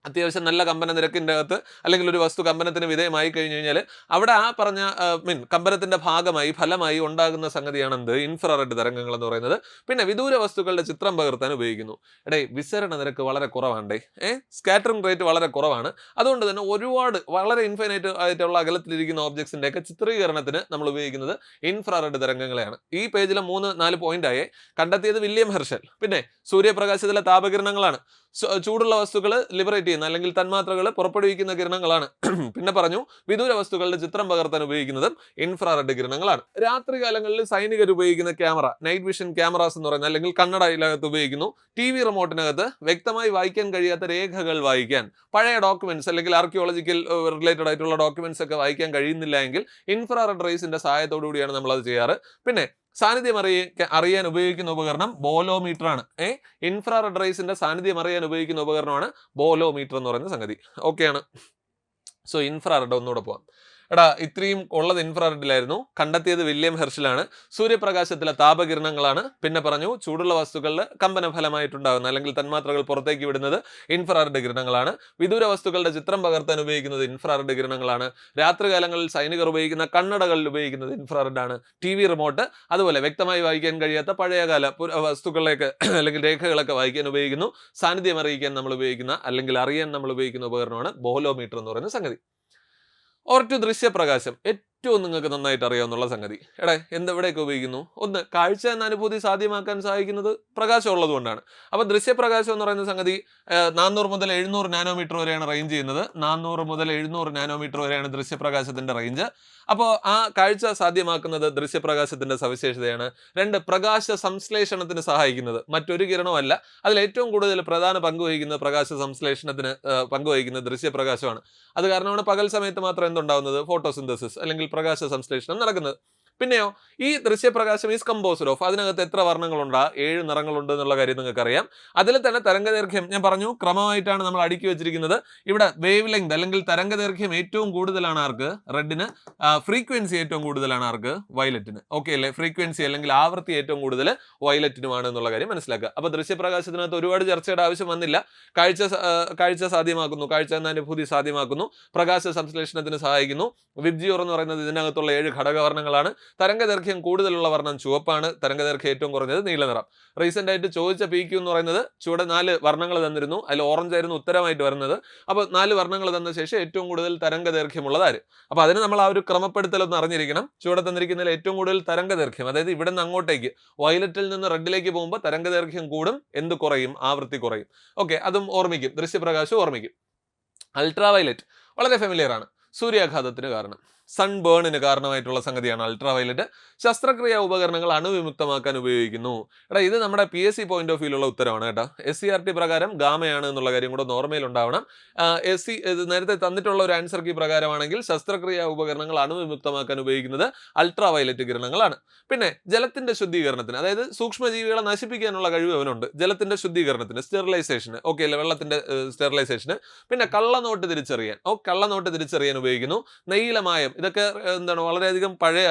അത്യാവശ്യം നല്ല കമ്പന നിരക്കിന്റെ അകത്ത് അല്ലെങ്കിൽ ഒരു വസ്തു കമ്പനത്തിന് വിധേയമായി കഴിഞ്ഞു കഴിഞ്ഞാൽ അവിടെ ആ പറഞ്ഞ മീൻ കമ്പനത്തിന്റെ ഭാഗമായി ഫലമായി ഉണ്ടാകുന്ന സംഗതിയാണ് എന്ത് ഇൻഫ്രാറെഡ് തരംഗങ്ങൾ എന്ന് പറയുന്നത്. പിന്നെ വിദൂര വസ്തുക്കളുടെ ചിത്രം പകർത്താൻ ഉപയോഗിക്കുന്നു. എടേ വിസരണ നിരക്ക് വളരെ കുറവാണ്ടേ? ഏ? സ്കാറ്ററിംഗ് റേറ്റ് വളരെ കുറവാണ്. അതുകൊണ്ട് തന്നെ ഒരുപാട് വളരെ ഇൻഫൈനൈറ്റ് ആയിട്ടുള്ള അകലത്തിലിരിക്കുന്ന ഓബ്ജക്ട്സിന്റെയൊക്കെ ചിത്രീകരണത്തിന് നമ്മൾ ഉപയോഗിക്കുന്നത് ഇൻഫ്രാറെഡ് തരംഗങ്ങളെയാണ്. ഈ പേജിലെ മൂന്ന് നാല് പോയിന്റായി കണ്ടെത്തിയത് വില്യം ഹെർഷൽ. പിന്നെ സൂര്യപ്രകാശത്തിലെ താപകിരണങ്ങളാണ്. ചൂടുള്ള വസ്തുക്കൾ ലിബറേറ്റ് ചെയ്യുന്ന അല്ലെങ്കിൽ തന്മാത്രകൾ പുറപ്പെടുവിക്കുന്ന കിരണങ്ങളാണ്. പിന്നെ പറഞ്ഞു വിദൂര വസ്തുക്കളുടെ ചിത്രം പകർത്താൻ ഉപയോഗിക്കുന്നതും ഇൻഫ്രാറെഡ് കിരണങ്ങളാണ്. രാത്രികാലങ്ങളിൽ സൈനികർ ഉപയോഗിക്കുന്ന ക്യാമറ നൈറ്റ് വിഷൻ ക്യാമറാസ് എന്ന് പറയുന്നത് അല്ലെങ്കിൽ കണ്ണടയിലകത്ത് ഉപയോഗിക്കുന്നു. ടി വി റിമോട്ടിനകത്ത് വ്യക്തമായി വായിക്കാൻ കഴിയാത്ത രേഖകൾ വായിക്കാൻ. പഴയ ഡോക്യുമെന്റ്സ് അല്ലെങ്കിൽ ആർക്കിയോളജിക്കൽ റിലേറ്റഡ് ആയിട്ടുള്ള ഡോക്യുമെന്റ്സ് ഒക്കെ വായിക്കാൻ കഴിയുന്നില്ല എങ്കിൽ ഇൻഫ്രാറെഡ് റേസിന്റെ സഹായത്തോടു കൂടിയാണ് നമ്മൾ അത് ചെയ്യാറ്. പിന്നെ സാന്നിധ്യം അറിയ അറിയാൻ ഉപയോഗിക്കുന്ന ഉപകരണം ബോലോമീറ്റർ ആണ് ഏ? ഇൻഫ്രാറെഡ് റൈസിന്റെ സാന്നിധ്യം അറിയാൻ ഉപയോഗിക്കുന്ന ഉപകരണമാണ് ബോലോമീറ്റർ എന്ന് പറയുന്ന സംഗതി. ഓക്കെയാണ്. സോ ഇൻഫ്രാറെഡ് ഒന്നുകൂടെ പോവാം. എടാ ഇത്രയും ഉള്ളത് ഇൻഫ്രാറെഡിലായിരുന്നു കണ്ടെത്തിയത് വില്യം ഹെർഷിലാണ്. സൂര്യപ്രകാശത്തിലെ താപകിരണങ്ങളാണ്. പിന്നെ പറഞ്ഞു ചൂടുള്ള വസ്തുക്കളിൽ കമ്പന ഫലമായിട്ടുണ്ടാകുന്ന അല്ലെങ്കിൽ തന്മാത്രകൾ പുറത്തേക്ക് വിടുന്നത് ഇൻഫ്രാറെഡ് കിരണങ്ങളാണ്. വിദൂര വസ്തുക്കളുടെ ചിത്രം പകർത്താൻ ഉപയോഗിക്കുന്നത് ഇൻഫ്രാറെഡ് കിരണങ്ങളാണ്. രാത്രികാലങ്ങളിൽ സൈനികർ ഉപയോഗിക്കുന്ന കണ്ണടകളിൽ ഉപയോഗിക്കുന്നത് ഇൻഫ്രാറെഡ് ആണ്. ടി വി റിമോട്ട് അതുപോലെ വ്യക്തമായി വായിക്കാൻ കഴിയാത്ത പഴയകാല വസ്തുക്കളിലേക്ക് അല്ലെങ്കിൽ രേഖകളൊക്കെ വായിക്കാൻ ഉപയോഗിക്കുന്നു. സാന്നിധ്യം അറിയിക്കാൻ നമ്മൾ ഉപയോഗിക്കുന്ന അല്ലെങ്കിൽ അറിയാൻ നമ്മൾ ഉപയോഗിക്കുന്ന ഉപകരണമാണ് ബോലോമീറ്റർ എന്ന് പറയുന്ന സംഗതി. ഓർ ടു ദൃശ്യപ്രകാശം. ഏറ്റവും നിങ്ങൾക്ക് നന്നായിട്ട് അറിയാവുന്നുള്ള സംഗതി. എടേ എന്തെവിടെയൊക്കെ ഉപയോഗിക്കുന്നു? ഒന്ന് കാഴ്ച എന്ന അനുഭൂതി സാധ്യമാക്കാൻ സഹായിക്കുന്നത് പ്രകാശം ഉള്ളതുകൊണ്ടാണ് അപ്പോൾ ദൃശ്യപ്രകാശം എന്ന് പറയുന്ന സംഗതി നാനൂറ് മുതൽ എഴുന്നൂറ് നാനോമീറ്റർ വരെയാണ് റേഞ്ച് ചെയ്യുന്നത്. നാനൂറ് മുതൽ എഴുന്നൂറ് നാനോമീറ്റർ വരെയാണ് ദൃശ്യപ്രകാശത്തിന്റെ റേഞ്ച് അപ്പോൾ ആ കാഴ്ച സാധ്യമാക്കുന്നത് ദൃശ്യപ്രകാശത്തിന്റെ സവിശേഷതയാണ്. രണ്ട് പ്രകാശ സംശ്ലേഷണത്തിന് സഹായിക്കുന്നത്. മറ്റൊരു കിരണമല്ല അതിൽ ഏറ്റവും കൂടുതൽ പ്രധാന പങ്ക് വഹിക്കുന്ന പ്രകാശ സംശ്ലേഷണത്തിന് പങ്കുവഹിക്കുന്ന ദൃശ്യപ്രകാശമാണ്. അത് കാരണമാണ് പകൽ സമയത്ത് മാത്രം എന്തുണ്ടാവുന്നത്? ഫോട്ടോസിന്തസിസ് അല്ലെങ്കിൽ പ്രകാശ സംശ്ലേഷണം നടക്കുന്നത്. പിന്നെയോ ഈ ദൃശ്യപ്രകാശം ഈസ് കമ്പോസ്ഡ് ഓഫ് അതിനകത്ത് എത്ര വർണങ്ങളുണ്ട്? ഏഴ് നിറങ്ങളുണ്ട് എന്നുള്ള കാര്യം നിങ്ങൾക്ക് അറിയാം അതിൽ തന്നെ തരംഗദൈർഘ്യം ഞാൻ പറഞ്ഞു ക്രമമായിട്ടാണ് നമ്മൾ അടുക്കി വെച്ചിരിക്കുന്നത്. ഇവിടെ വേവ് ലെങ്ത് അല്ലെങ്കിൽ തരംഗദൈർഘ്യം ഏറ്റവും കൂടുതലാണ് ആർക്ക്? റെഡിന് ഫ്രീക്വൻസി ഏറ്റവും കൂടുതലാണ് ആർക്ക്? വയലറ്റിന് ഓക്കെ അല്ലേ? ഫ്രീക്വൻസി അല്ലെങ്കിൽ ആവൃത്തി ഏറ്റവും കൂടുതൽ വയലറ്റിനുമാണ് എന്നുള്ള കാര്യം മനസ്സിലാക്കുക. അപ്പോൾ ദൃശ്യപ്രകാശത്തിനകത്ത് ഒരുപാട് ചർച്ചയുടെ ആവശ്യം വന്നില്ല. കാഴ്ച കാഴ്ച സാധ്യമാക്കുന്നു. കാഴ്ച എന്ന അനുഭൂതി സാധ്യമാക്കുന്നു. പ്രകാശ സംശ്ലേഷണത്തിന് സഹായിക്കുന്നു. വിബ്ജിയോർ എന്ന് പറയുന്നത് ഇതിനകത്തുള്ള ഏഴ് ഘടകവർണങ്ങളാണ്. തരംഗദൈർഘ്യം കൂടുതലുള്ള വർണം ചുവപ്പാണ്. തരംഗദൈർഘ്യം ഏറ്റവും കുറഞ്ഞത് നീലനിറം റീസെന്റ് ആയിട്ട് ചോദിച്ച പി ക്യൂ എന്ന് പറയുന്നത് ചുവടെ നാല് വർണങ്ങൾ തന്നിരുന്നു. അതിൽ ഓറഞ്ച് ആയിരുന്നു ഉത്തരമായിട്ട് വരുന്നത്. അപ്പോൾ നാല് വർണങ്ങൾ തന്ന ശേഷം ഏറ്റവും കൂടുതൽ തരംഗദൈർഘ്യമുള്ളത് ആര്? അപ്പോൾ അതിന് നമ്മൾ ആ ഒരു ക്രമപ്പെടുത്തലൊന്ന് അറിഞ്ഞിരിക്കണം. ചുവടെ തന്നിരിക്കുന്നതിൽ ഏറ്റവും കൂടുതൽ തരംഗദൈർഘ്യം അതായത് ഇവിടെ നിന്ന് അങ്ങോട്ടേക്ക് വയലറ്റിൽ നിന്ന് റെഡിലേക്ക് പോകുമ്പോൾ തരംഗദൈർഘ്യം കൂടും എന്ത് കുറയും? ആവൃത്തി കുറയും. ഓക്കെ അതും ഓർമ്മിക്കും. ദൃശ്യപ്രകാശം ഓർമ്മിക്കും. അൾട്രാ വയലറ്റ് വളരെ ഫെമിലിയർ ആണ്. സൂര്യാഘാതത്തിന് കാരണം. സൺബേണിന് കാരണമായിട്ടുള്ള സംഗതിയാണ് അൾട്രാ വയലറ്റ് ശസ്ത്രക്രിയാ ഉപകരണങ്ങൾ അണുവിമുക്തമാക്കാൻ ഉപയോഗിക്കുന്നു. എടാ ഇത് നമ്മുടെ P S C point of വ്യൂലുള്ള ഉത്തരവാണ് കേട്ടോ. എസ് സി ആർ ടി പ്രകാരം ഗാമയാണ് എന്നുള്ള കാര്യം കൂടെ നോർമയിൽ ഉണ്ടാവണം. എസ് സി നേരത്തെ തന്നിട്ടുള്ള ഒരു ആൻസർ കീ പ്രകാരമാണെങ്കിൽ ശസ്ത്രക്രിയാ ഉപകരണങ്ങൾ അണുവിമുക്തമാക്കാൻ ഉപയോഗിക്കുന്നത് അൾട്രാ വയലറ്റ് കിരണങ്ങളാണ്. പിന്നെ ജലത്തിന്റെ ശുദ്ധീകരണത്തിന് അതായത് സൂക്ഷ്മജീവികളെ നശിപ്പിക്കാനുള്ള കഴിവ് അവനുണ്ട്. ജലത്തിന്റെ ശുദ്ധീകരണത്തിന് സ്റ്റെറിലൈസേഷന് ഓക്കെ അല്ലേ വെള്ളത്തിന്റെ സ്റ്റെറിലൈസേഷന് പിന്നെ കള്ളനോട്ട് തിരിച്ചറിയാൻ. ഓ കള്ളനോട്ട് തിരിച്ചറിയാൻ ഉപയോഗിക്കുന്നു. നെയ്യിലമായം ഇതൊക്കെ എന്താണ് വളരെയധികം പഴയ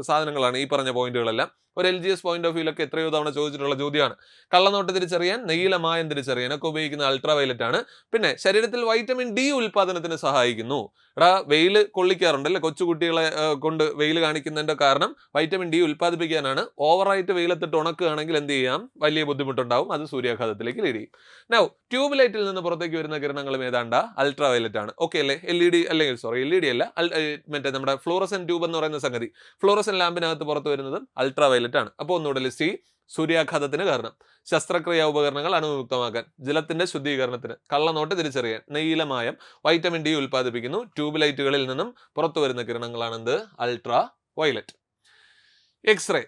സാധനങ്ങളാണ് ഈ പറഞ്ഞ പോയിന്റുകളെല്ലാം. ഒരു L G S point of വ്യൂലൊക്കെ എത്രയോ തവണ ചോദിച്ചിട്ടുള്ള ചോദ്യമാണ്. കള്ളനോട്ട് തിരിച്ചറിയാൻ നെയ്യിലമായം തിരിച്ചറിയാൻ ഒക്കെ ഉപയോഗിക്കുന്ന അൾട്രാ വയലറ്റ് ആണ്. പിന്നെ ശരീരത്തിൽ വൈറ്റമിൻ ഡി ഉൽപാദനത്തിന് സഹായിക്കുന്നു. എടാ വെയിൽ കൊള്ളിക്കാറുണ്ട് അല്ലെ? കൊച്ചുകുട്ടികളെ കൊണ്ട് വെയിൽ കാണിക്കുന്നതിന്റെ കാരണം വൈറ്റമിൻ ഡി ഉൽപ്പാദിപ്പിക്കാനാണ് ഓവറായിട്ട് വെയിലത്തിട്ട് ഉണക്കുകയാണെങ്കിൽ എന്ത് ചെയ്യാം? വലിയ ബുദ്ധിമുട്ടുണ്ടാവും. അത് സൂര്യാഘാതത്തിലേക്ക് ലീഡ് ചെയ്യും. നൗ ട്യൂബ് ലൈറ്റിൽ നിന്ന് പുറത്തേക്ക് വരുന്ന കിരണങ്ങളും ഏതാണ്ട? അൾട്രാ വയലറ്റ് ആണ്. ഓക്കെ അല്ലേ? എൽ ഇ ഡി അല്ലെങ്കിൽ സോറി എൽ ഇ ഡി അല്ല. മറ്റേ നമ്മുടെ ഫ്ലോറസൻ ട്യൂബ് എന്ന് പറയുന്ന സംഗതി. ഫ്ലോറസൻ ലാമ്പിനകത്ത് പുറത്ത് വരുന്നത് അൾട്രാ ആണ് അപ്പോൾ ഒന്നുകൂടെ ലിസ്റ്റ് ചെയ്യും. സൂര്യാഘാതത്തിന് കാരണം. ശസ്ത്രക്രിയാ ഉപകരണങ്ങൾ അണുവിമുക്തമാക്കാൻ. ജലത്തിന്റെ ശുദ്ധീകരണത്തിന്. കള്ളനോട്ട് തിരിച്ചറിയാൻ. നെയ്യിലമായം വൈറ്റമിൻ ഡി ഉൽപ്പാദിപ്പിക്കുന്നു. ട്യൂബ് ലൈറ്റുകളിൽ നിന്നും പുറത്തു വരുന്ന കിരണങ്ങളാണെന്ത്? അൾട്രാ വയലറ്റ് എക്സ്റേ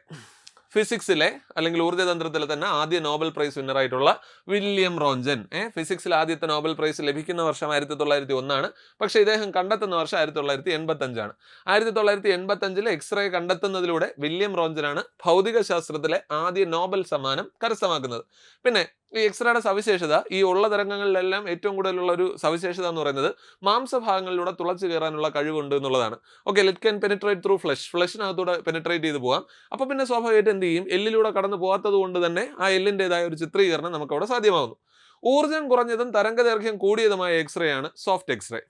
ഫിസിക്സിലെ അല്ലെങ്കിൽ ഊർജതന്ത്രത്തിലെ തന്നെ ആദ്യ നോബൽ പ്രൈസ് വിന്നർ ആയിട്ടുള്ള വില്യം റോഞ്ചൻ. ഏ ഫിസിക്സിൽ ആദ്യത്തെ നോബൽ പ്രൈസ് ലഭിക്കുന്ന വർഷം ആയിരത്തി തൊള്ളായിരത്തി ഒന്നാണ്. പക്ഷേ ഇദ്ദേഹം കണ്ടെത്തുന്ന വർഷം ആയിരത്തി തൊള്ളായിരത്തി എൺപത്തി അഞ്ചാണ് ആയിരത്തി തൊള്ളായിരത്തി എൺപത്തി അഞ്ചിൽ എക്സ്റേ കണ്ടെത്തുന്നതിലൂടെ വില്യം റോഞ്ചനാണ് ഭൗതിക ശാസ്ത്രത്തിലെ ആദ്യ നോബൽ സമ്മാനം കരസ്ഥമാക്കുന്നത്. പിന്നെ ഈ എക്സ്റേയുടെ സവിശേഷത ഈ ഉള്ള തരംഗങ്ങളിലെല്ലാം ഏറ്റവും കൂടുതലുള്ള ഒരു സവിശേഷത എന്ന് പറയുന്നത് മാംസഭാഗങ്ങളിലൂടെ തുളച്ചു കയറാനുള്ള കഴിവുണ്ട് എന്നുള്ളതാണ്. Okay let can penetrate through flesh ഫ്ലഷിനകത്തൂടെ penetrate ചെയ്ത് പോകാം അപ്പോൾ പിന്നെ സ്വാഭാവികമായിട്ട് എന്ത് ചെയ്യും? എല്ലിലൂടെ കടന്നു പോകാത്തത് കൊണ്ട് തന്നെ ആ എല്ലിന്റെതായ ഒരു ചിത്രീകരണം നമുക്ക് അവിടെ സാധ്യമാകുന്നു ഊർജം കുറഞ്ഞതും തരംഗദൈർഘ്യം കൂടിയതുമായ എക്സ്റേ ആണ് സോഫ്റ്റ് എക്സ്റേ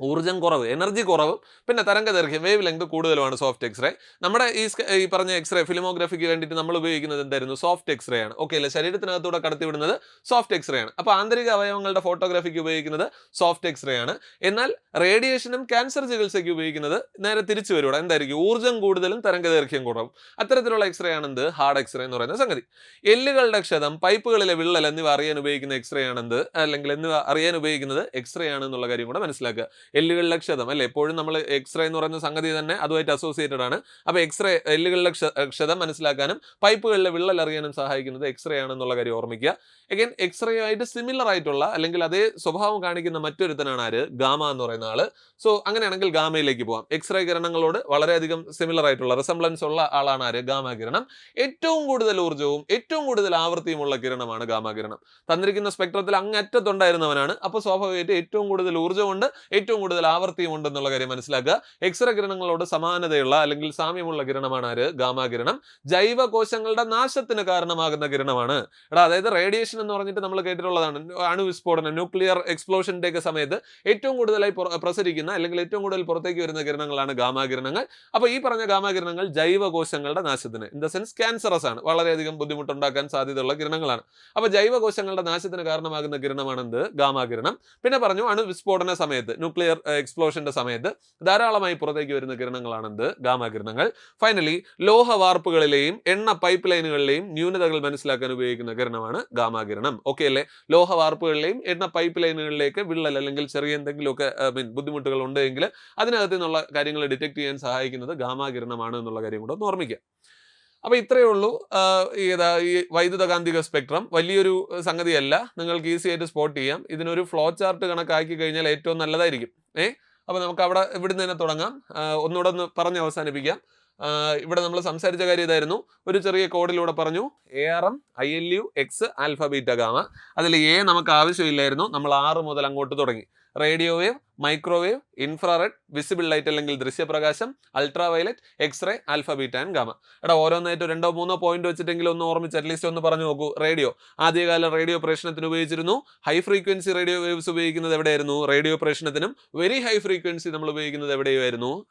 ഊർജം കുറവ് എനർജി കുറവ് പിന്നെ തരംഗ ദൈർഘ്യം വേവ് ലെങ്ത് കൂടുതലുമാണ് സോഫ്റ്റ് എക്സ്റേ നമ്മുടെ ഈ ഈ പറഞ്ഞ എക്സ്റേ ഫിലിമോഗ്രഫിക്ക് വേണ്ടിയിട്ട് നമ്മൾ ഉപയോഗിക്കുന്നത് എന്തായിരുന്നു? സോഫ്റ്റ് എക്സ്റേ ആണ്. ഓക്കെ അല്ലേ? ശരീരത്തിനകത്തൂടെ കടത്തിവിടുന്നത് സോഫ്റ്റ് എക്സ്റേ ആണ്. അപ്പോൾ ആന്തരിക അവയവങ്ങളുടെ ഫോട്ടോഗ്രാഫിക്ക് ഉപയോഗിക്കുന്നത് സോഫ്റ്റ് എക്സ്റേ ആണ്. എന്നാൽ റേഡിയേഷനും ക്യാൻസർ ചികിത്സയ്ക്ക് ഉപയോഗിക്കുന്നത് നേരെ തിരിച്ചു വരൂടെ. എന്തായിരിക്കും? ഊർജം കൂടുതലും തരംഗ ദൈർഘ്യം കുറവും. അത്തരത്തിലുള്ള എക്സ്റേ ആണ് എന്ത്? ഹാർഡ് എക്സ്റേ എന്ന് പറയുന്ന സംഗതി. എല്ലുകളുടെ ക്ഷതം പൈപ്പുകളിലെ വിള്ളൽ എന്നിവ അറിയാൻ ഉപയോഗിക്കുന്ന എക്സ്റേ ആണെന്ത്? അല്ലെങ്കിൽ എന്നിവ അറിയാൻ ഉപയോഗിക്കുന്നത് എക്സ്റേ ആണ് എന്നുള്ള കാര്യം കൂടെ മനസ്സിലാക്കുക. എല്ലുകളിലെ ക്ഷതം അല്ലെ? എപ്പോഴും നമ്മൾ എക്സ്റേ എന്ന് പറയുന്ന സംഗതി തന്നെ അതുമായിട്ട് അസോസിയേറ്റഡ് ആണ്. അപ്പോൾ എക്സ്റേ എല്ലുകളിലെ ക്ഷതം മനസ്സിലാക്കാനും പൈപ്പുകളിലെ വിള്ളൽ അറിയാനും സഹായിക്കുന്നത് എക്സ്റേ ആണെന്നുള്ള കാര്യം ഓർമ്മിക്കുക. എഗൈൻ എക്സ്റേ ആയിട്ട് സിമിലർ ആയിട്ടുള്ള അല്ലെങ്കിൽ അതേ സ്വഭാവം കാണിക്കുന്ന മറ്റൊരുത്തനാണ് ആര്? ഗാമ എന്ന് പറയുന്ന ആൾ. സോ അങ്ങനെയാണെങ്കിൽ ഗാമയിലേക്ക് പോവാം. എക്സ്റേ കിരണങ്ങളോട് വളരെയധികം സിമിലർ ആയിട്ടുള്ള റിസംബ്ലൻസ് ഉള്ള ആളാണ് ആര്? ഗാമ കിരണം. ഏറ്റവും കൂടുതൽ ഊർജവും ഏറ്റവും കൂടുതൽ ആവൃത്തിയുമുള്ള കിരണമാണ് ഗാമ കിരണം. തന്നിരിക്കുന്ന സ്പെക്ട്രത്തിൽ അങ്ങറ്റത്തുണ്ടായിരുന്നവനാണ് അപ്പോൾ സ്വാഭാവികമായിട്ട് ഏറ്റവും കൂടുതൽ ഊർജമുണ്ട് ഏറ്റവും കൂടുതൽ ആവർത്തിയും ഉണ്ടെന്നുള്ള കാര്യം മനസ്സിലാക്കുക. എക്സ്റേ കിരണങ്ങളോട് സമാനതയുള്ള അല്ലെങ്കിൽ സാമ്യമുള്ള കിരണമാണ് ആര്? ഗാമാകിരണം ജൈവ കോശങ്ങളുടെ നാശത്തിന് കാരണമാകുന്ന കിരണമാണ്. എടാ അതായത് റേഡിയേഷൻ എന്ന് പറഞ്ഞിട്ട് നമ്മൾ കേട്ടിട്ടുള്ളതാണ്. അണുവിസ്ഫോടനം ന്യൂക്ലിയർ എക്സ്പ്ലോഷന്റെ ഒക്കെ സമയത്ത് ഏറ്റവും കൂടുതലായി പ്രസരിക്കുന്ന അല്ലെങ്കിൽ ഏറ്റവും കൂടുതൽ പുറത്തേക്ക് വരുന്ന കിരണങ്ങളാണ് ഗാമാകിരണങ്ങൾ അപ്പോൾ ഈ പറഞ്ഞ ഗാമാകിരണങ്ങൾ ജൈവകോശങ്ങളുടെ ജൈവ കോശങ്ങളുടെ നാശത്തിന് ഇൻ ദ സെൻസ് ക്യാൻസറസ് ആണ്. വളരെയധികം ബുദ്ധിമുട്ടുണ്ടാക്കാൻ സാധ്യതയുള്ള കിരണങ്ങളാണ്. അപ്പോൾ ജൈവകോശങ്ങളുടെ നാശത്തിന് കാരണമാകുന്ന കിരണമാണ് എന്ത് ഗാമാകിരണം പിന്നെ പറഞ്ഞു അണുവിസ്ഫോടന സമയത്ത് ന്യൂക്ലിയർ എക്സ്പ്ലോഷന്റെ സമയത്ത് ധാരാളമായി പുറത്തേക്ക് വരുന്ന കിരണങ്ങളാണ് എന്ത് ഗാമ കിരണങ്ങൾ. ഫൈനലി ലോഹ വാർപ്പുകളിലെയും എണ്ണ പൈപ്പ് ലൈനുകളിലെയും ന്യൂനതകൾ മനസ്സിലാക്കാൻ ഉപയോഗിക്കുന്ന കിരണമാണ് ഗാമ കിരണം. ഓക്കെ അല്ലേ? ലോഹ വാർപ്പുകളിലെയും എണ്ണ പൈപ്പ് ലൈനുകളിലേക്ക് വിള്ളൽ അല്ലെങ്കിൽ ചെറിയ എന്തെങ്കിലുമൊക്കെ മീൻ ബുദ്ധിമുട്ടുകൾ ഉണ്ടെങ്കിൽ അതിനകത്ത് നിന്നുള്ള കാര്യങ്ങൾ ഡിറ്റക്ട് ചെയ്യാൻ സഹായിക്കുന്നത് ഗാമ കിരണമാണ് എന്നുള്ള കാര്യം കൂടെ ഓർമ്മിക്കുക. അപ്പൊ ഇത്രയേ ഉള്ളൂ. ഏതാ ഈ വൈദ്യുതകാന്തിക സ്പെക്ട്രം. വലിയൊരു സംഗതിയല്ല. നിങ്ങൾക്ക് ഈസി ആയിട്ട് സ്പോട്ട് ചെയ്യാം. ഇതിനൊരു ഫ്ലോ ചാർട്ട് കണക്കാക്കി കഴിഞ്ഞാൽ ഏറ്റവും നല്ലതായിരിക്കും. ഏ? അപ്പൊ നമുക്ക് അവിടെ ഇവിടുന്ന് തന്നെ തുടങ്ങാം. ഒന്നുകൂടെ ഒന്ന് പറഞ്ഞ് അവസാനിപ്പിക്കാം. ഇവിടെ നമ്മൾ സംസാരിച്ച കാര്യം ഇതായിരുന്നു. ഒരു ചെറിയ കോഡിലൂടെ പറഞ്ഞു. A R M I L U X alpha beta gamma അതിൽ എ നമുക്ക് ആവശ്യമില്ലായിരുന്നു. നമ്മൾ ആറ് മുതൽ അങ്ങോട്ട് തുടങ്ങി. Radio wave microwave infrared visible light അല്ലെങ്കിൽ ദൃശ്യപ്രകാശം ultraviolet X-ray alpha beta and gamma. എടാ ഓരോന്നായിട്ട് രണ്ടോ മൂന്നോ പോയിന്റ് വെച്ചിട്ടെങ്കിലും ഒന്ന് ഓർമ്മിച്ച് അറ്റ്ലീസ്റ്റ് ഒന്ന് പറഞ്ഞു നോക്കൂ. റേഡിയോ. ആദ്യകാല റേഡിയോ പ്രേഷണത്തിന് ഉപയോഗിച്ചിരുന്നു. ഹൈ ഫ്രീക്വൻസി റേഡിയോ വേവ്സ് ഉപയോഗിക്കുന്നത് എവിടെയായിരുന്നു? റേഡിയോ പ്രേഷണത്തിനും വെരി ഹൈ ഫ്രീക്വൻസി നമ്മൾ ഉപയോഗിക്കുന്നത് എവിടെയായിരുന്നു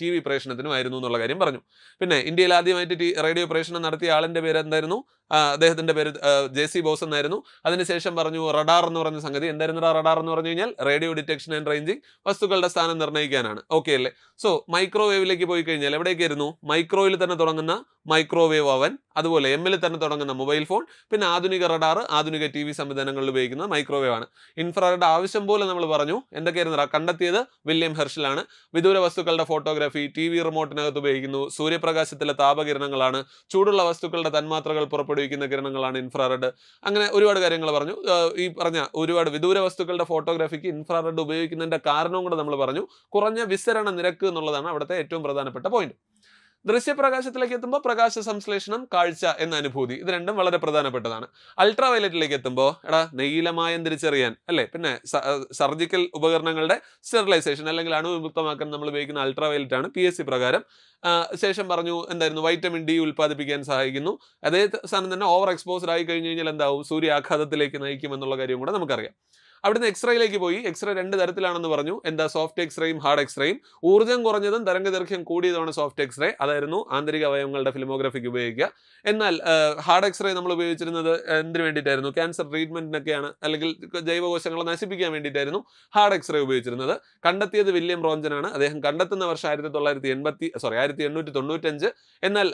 ടി വി പ്രേഷണത്തിനും ആയിരുന്നു എന്നുള്ള കാര്യം പറഞ്ഞു. പിന്നെ ഇന്ത്യയിൽ ആദ്യമായിട്ട് റേഡിയോ പ്രേഷണം നടത്തിയ ആളിന്റെ പേര് എന്തായിരുന്നു? അദ്ദേഹത്തിന്റെ പേര് ജെ സി ബോസ് എന്നായിരുന്നു. അതിനുശേഷം പറഞ്ഞു റഡാർ എന്ന് പറഞ്ഞ സംഗതി. എന്തായിരുന്നു റഡാർ എന്ന് പറഞ്ഞു കഴിഞ്ഞാൽ റേഡിയോ ഡിറ്റക്ഷൻ ആൻഡ് റേഞ്ചിങ് വസ്തുക്കളുടെ സ്ഥാനം നിർണയിക്കാനാണ്. ഓക്കെ അല്ലേ? സോ മൈക്രോവേവിലേക്ക് പോയി കഴിഞ്ഞാൽ എവിടേക്കായിരുന്നു? മൈക്രോയിൽ തന്നെ തുടങ്ങുന്ന മൈക്രോവേവ് അവൻ അതുപോലെ എമ്മിൽ തന്നെ തുടങ്ങുന്ന മൊബൈൽ ഫോൺ പിന്നെ ആധുനിക റഡാർ ആധുനിക ടി വി സംവിധാനങ്ങളിൽ ഉപയോഗിക്കുന്നത് മൈക്രോവേവ് ആണ്. ഇൻഫ്രാറെഡ് ആവശ്യം പോലെ നമ്മൾ പറഞ്ഞു. എന്തൊക്കെയായിരുന്നു കണ്ടെത്തിയത്? വില്യം ഹെർഷലാണ്. വിദൂര വസ്തുക്കളുടെ ഫോട്ടോഗ്രാഫി ടി വി റിമോട്ടിനകത്ത് ഉപയോഗിക്കുന്നു. സൂര്യപ്രകാശത്തിലെ താപകിരണങ്ങളാണ്. ചൂടുള്ള വസ്തുക്കളുടെ തന്മാത്രകൾ പുറപ്പെടുവിക്കുന്ന കിരണങ്ങളാണ് ഇൻഫ്രാറെഡ്. അങ്ങനെ ഒരുപാട് കാര്യങ്ങൾ പറഞ്ഞു. ഈ പറഞ്ഞ ഒരുപാട് വിദൂര വസ്തുക്കളുടെ ഫോട്ടോഗ്രാഫിക്ക് ഇൻഫ്രാറെഡ് ഉപയോഗിക്കുന്നതിന്റെ കാരണവും കൂടെ നമ്മൾ പറഞ്ഞു. കുറഞ്ഞ വിസരണ നിരക്ക് എന്നുള്ളതാണ് അവിടുത്തെ ഏറ്റവും പ്രധാനപ്പെട്ട പോയിന്റ് ദൃശ്യപ്രകാശത്തിലേക്ക് എത്തുമ്പോൾ പ്രകാശ സംശ്ലേഷണം കാഴ്ച എന്ന അനുഭൂതി. ഇത് രണ്ടും വളരെ പ്രധാനപ്പെട്ടതാണ്. അൾട്രാ വയലറ്റിലേക്ക് എത്തുമ്പോൾ എടാ നീലമായം തിരിച്ചറിയാൻ അല്ലേ? പിന്നെ സർജിക്കൽ ഉപകരണങ്ങളുടെ സ്റ്റെറിലൈസേഷൻ അല്ലെങ്കിൽ അണുവിമുക്തമാക്കാൻ നമ്മൾ ഉപയോഗിക്കുന്ന അൾട്രാ വയലറ്റ് ആണ് പി എസ് സി പ്രകാരം. ശേഷം പറഞ്ഞു എന്തായിരുന്നു? വൈറ്റമിൻ ഡി ഉൽപ്പാദിപ്പിക്കാൻ സഹായിക്കുന്നു. അതേ സ്ഥാനം തന്നെ ഓവർ എക്സ്പോസ്ഡ് ആയി കഴിഞ്ഞു കഴിഞ്ഞാൽ എന്താവും? സൂര്യാഘാതത്തിലേക്ക് നയിക്കും എന്നുള്ള കാര്യം കൂടെ നമുക്കറിയാം. അവിടുന്ന് എക്സ്റേയിലേക്ക് പോയി. എക്സ്റേ രണ്ട് തരത്തിലാണെന്ന് പറഞ്ഞു. എന്താ? സോഫ്റ്റ് എക്സ്റേയും ഹാർഡ് എക്സ്റേയും ഊർജം കുറഞ്ഞതും തരംഗദൈർഘ്യം കൂടിയതുമാണ് സോഫ്റ്റ് എക്സ്റേ അതായിരുന്നു ആന്തരിക അവയവങ്ങളുടെ ഫിലിമോഗ്രഫിക്ക് ഉപയോഗിക്കുക. എന്നാൽ ഹാർഡ് എക്സ്റേ നമ്മൾ ഉപയോഗിച്ചിരുന്നത് എന്തിനു വേണ്ടിയിട്ടായിരുന്നു? ക്യാൻസർ ട്രീറ്റ്മെന്റിനൊക്കെയാണ് അല്ലെങ്കിൽ ജൈവകോശങ്ങളെ നശിപ്പിക്കാൻ വേണ്ടിയിട്ടായിരുന്നു ഹാർഡ് എക്സ്റേ ഉപയോഗിച്ചിരുന്നത്. കണ്ടെത്തിയത് വില്യം റോഞ്ചനാണ് അദ്ദേഹം കണ്ടെത്തുന്ന വർഷം ആയിരത്തി തൊള്ളായിരത്തി എൺപത്തി സോറി ആയിരത്തി എണ്ണൂറ്റി തൊണ്ണൂറ്റഞ്ച് എന്നാൽ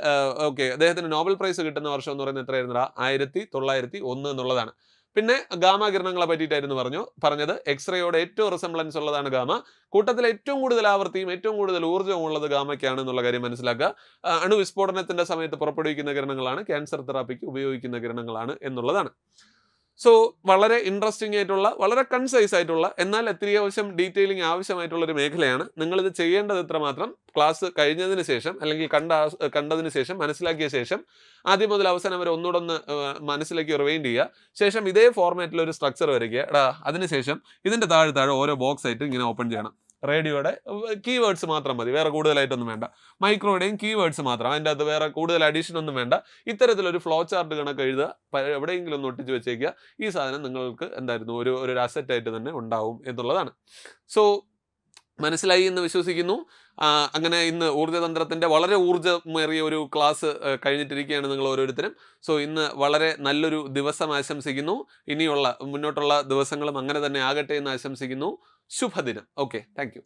ഓക്കെ അദ്ദേഹത്തിന് നോബൽ പ്രൈസ് കിട്ടുന്ന വർഷം എന്ന് പറയുന്നത് എത്രയായിരുന്നു ആയിരത്തി തൊള്ളായിരത്തി ഒന്ന് എന്നുള്ളതാണ്. പിന്നെ ഗാമ കിരണങ്ങളെ പറ്റിയിട്ടായിരുന്നു പറഞ്ഞു പറഞ്ഞത്. എക്സ്റേയോട് ഏറ്റവും റിസംബ്ലൻസ് ഉള്ളതാണ് ഗാമ. കൂട്ടത്തിൽ ഏറ്റവും കൂടുതൽ ആവർത്തിയും ഏറ്റവും കൂടുതൽ ഊർജവും ഉള്ളത് ഗാമയ്ക്കാണ് എന്നുള്ള കാര്യം മനസ്സിലാക്കുക. അണുവിസ്ഫോടനത്തിന്റെ സമയത്ത് പുറപ്പെടുവിക്കുന്ന കിരണങ്ങളാണ് ക്യാൻസർ തെറാപ്പിക്ക് ഉപയോഗിക്കുന്ന കിരണങ്ങളാണ് എന്നുള്ളതാണ്. സോ വളരെ ഇൻട്രസ്റ്റിംഗ് ആയിട്ടുള്ള വളരെ കൺസൈസ് ആയിട്ടുള്ള എന്നാൽ അത്യാവശ്യം ഡീറ്റെയിലിംഗ് ആവശ്യമായിട്ടുള്ള ഒരു മേഖലയാണ്. നിങ്ങളിത് ചെയ്യേണ്ടത് ഇത്ര മാത്രം. ക്ലാസ് കഴിഞ്ഞതിന് ശേഷം അല്ലെങ്കിൽ കണ്ട കണ്ടതിന് ശേഷം മനസ്സിലാക്കിയ ശേഷം ആദ്യം മുതൽ അവസാനം വരെ ഒന്നുകൂടെ ഒന്ന് ഏഹ്, മനസ്സിലാക്കി റിവൈൻഡ് ചെയ്യുക. ശേഷം ഇതേ ഫോർമാറ്റിൽ ഒരു സ്ട്രക്ചർ വരയ്ക്കുക. എടാ അതിനുശേഷം ഇതിന്റെ താഴെ താഴെ ഓരോ ബോക്സ് ആയിട്ട് ഇങ്ങനെ ഓപ്പൺ ചെയ്യണം. റേഡിയോയുടെ കീവേഡ്സ് മാത്രം മതി. വേറെ കൂടുതലായിട്ടൊന്നും വേണ്ട. മൈക്രോയുടെയും കീവേഡ്സ് മാത്രം. അതിന്റെ അകത്ത് വേറെ കൂടുതൽ അഡീഷൻ ഒന്നും വേണ്ട. ഇത്തരത്തിലൊരു ഫ്ലോ ചാർട്ട് കണക്ക് എഴുതുക. എവിടെയെങ്കിലും ഒന്ന് ഒട്ടിച്ച് വെച്ചേക്കുക. ഈ സാധനം നിങ്ങൾക്ക് എന്തായിരുന്നു? ഒരു ഒരു അസറ്റ് ആയിട്ട് തന്നെ ഉണ്ടാവും എന്നുള്ളതാണ്. സോ മനസ്സിലായി എന്ന് വിശ്വസിക്കുന്നു. അങ്ങനെ ഇന്ന് ഊർജതന്ത്രത്തിന്റെ വളരെ ഊർജമേറിയ ഒരു ക്ലാസ് കഴിഞ്ഞിട്ടിരിക്കുകയാണ് നിങ്ങൾ ഓരോരുത്തരും. സോ ഇന്ന് വളരെ നല്ലൊരു ദിവസം ആശംസിക്കുന്നു. ഇനിയുള്ള മുന്നോട്ടുള്ള ദിവസങ്ങളും അങ്ങനെ തന്നെ ആകട്ടെ എന്ന് ആശംസിക്കുന്നു. ശുഭദിനം. Okay thank U